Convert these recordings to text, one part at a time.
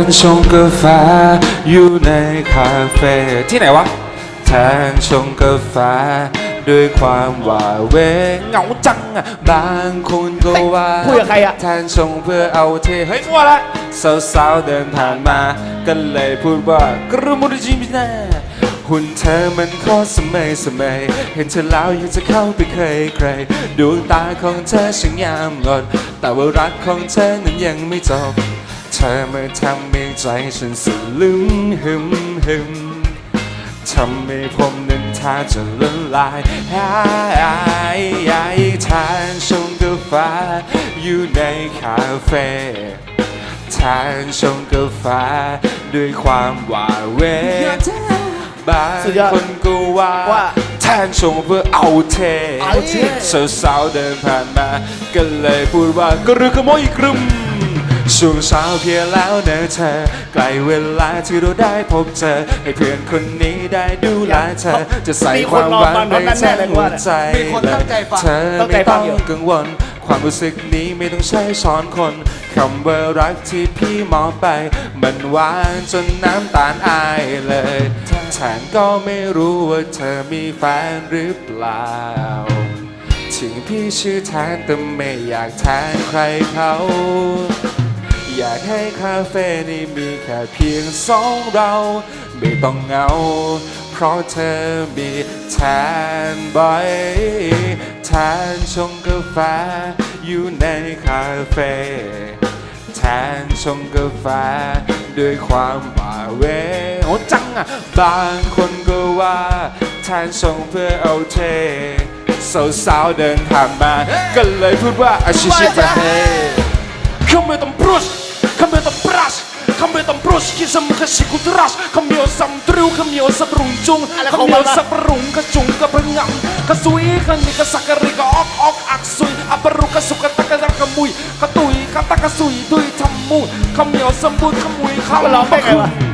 นชงกาแฟอยู่ในคาเฟ่ที่ไหนวะแทนชงกาแฟด้วยความหวาเหวเหงาจังอะบางคนก็ว่าคุยกับใครอะ แทนชงเพื่อเอาเทเฮ้ยมัวละสาวๆเดินผ่านมา ก็เลยพูดว่ากระมุดจิมินาหุ่นเธอมันโคตรสมัยสมัย เห็นเธอแล้วอยากจะเข้าไปเคยใครดวงตาของเธอช่างงามงดแต่ว่ารักของเธอนั้นยังไม่จบ เธอมาทำให้ใจฉันสลึมหึมหึมทำให้ผมนั้นท่าจะละลายหายหายทานชงกาแฟอยู่ในคาเฟ่ทานชงกาแฟด้วยความหวาเหวบางสุดยอดคนก็ว่าว่าแทนชงเพื่อเอาเทเอาเท่สาวๆเดินผ่านมา ก็เลยพูดว่ากระรือขโมยกรึม ช่วงเช้าเพียงแล้วเนอะเธอใกล้เวลาที่เราได้พบเจอให้เพื่อนคนนี้ได้ดูแลเธอ จะใส่มีคคนวามรอหวังฟังในน้องแน่ทั้ๆเลยงหัวว่าใจมีคนตั้งใจฟังเธอตั้งใจไม่ฟัต้องงอยู่กังวล ความรู้สึกนี้ไม่ต้องใช้ช้อนคนคำว่ารักที่พี่มองไป มันหวานจนน้ำตาลอายเลยแทนก็ไม่รู้ว่าเธอมีแฟนหรือเปล่าถึงพี่ชื่อแทนแต่ไม่อยากแทนใครเขา อยากให้คาเฟ่นี้มีแค่เพียงสองเรา ไม่ต้องเหงา เพราะเธอมีแทนบอยแทนชงกาแฟอยู่ในคาเฟ่แทนชงกาแฟด้วยความหวาเวโอ้จังอะ บางคนก็ว่าแทนชงเพื่อเอาเทสาวๆเดินผ่านมา ก็เลยพูดว่าอาชิชิบะเฮ tam prost, que sam ka siku tras, come yo sam tru, come yo sa brung chung, อะไรของ come มั yo นวะ sa brung ka chung ka brengam, ka sui ka ni ka sakari ka ok ok ak sui, abaru ka suka ta ka ka mui, ka tui ka ta ka sui tui tham mu, come yo sam bu ka mui ka มันร้องได้ไงวะ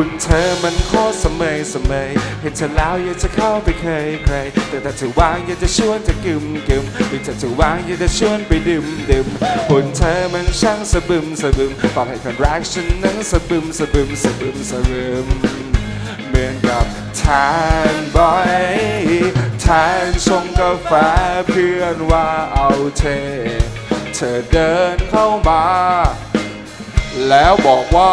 หุ่นเธอมันโคตรสมัยสมัย เห็นเธอแล้วอยากจะเข้าไปเคยใคร แต่ถ้าเธอว่างอยากจะชวนเธอกึมกึมหรือถ้าเธอว่างอยากจะชวนไปดื่มดื่มหุ่นเธอมันช่างสะบึมสะบึมตอนให้คนรักฉันนั้นสะบึมสะบึมสะบึมสะบึมเหมือนกับทานบอยทานชงกาแฟเพื่อนว่าเอาเท เธอเดินเข้ามา แล้วบอกว่า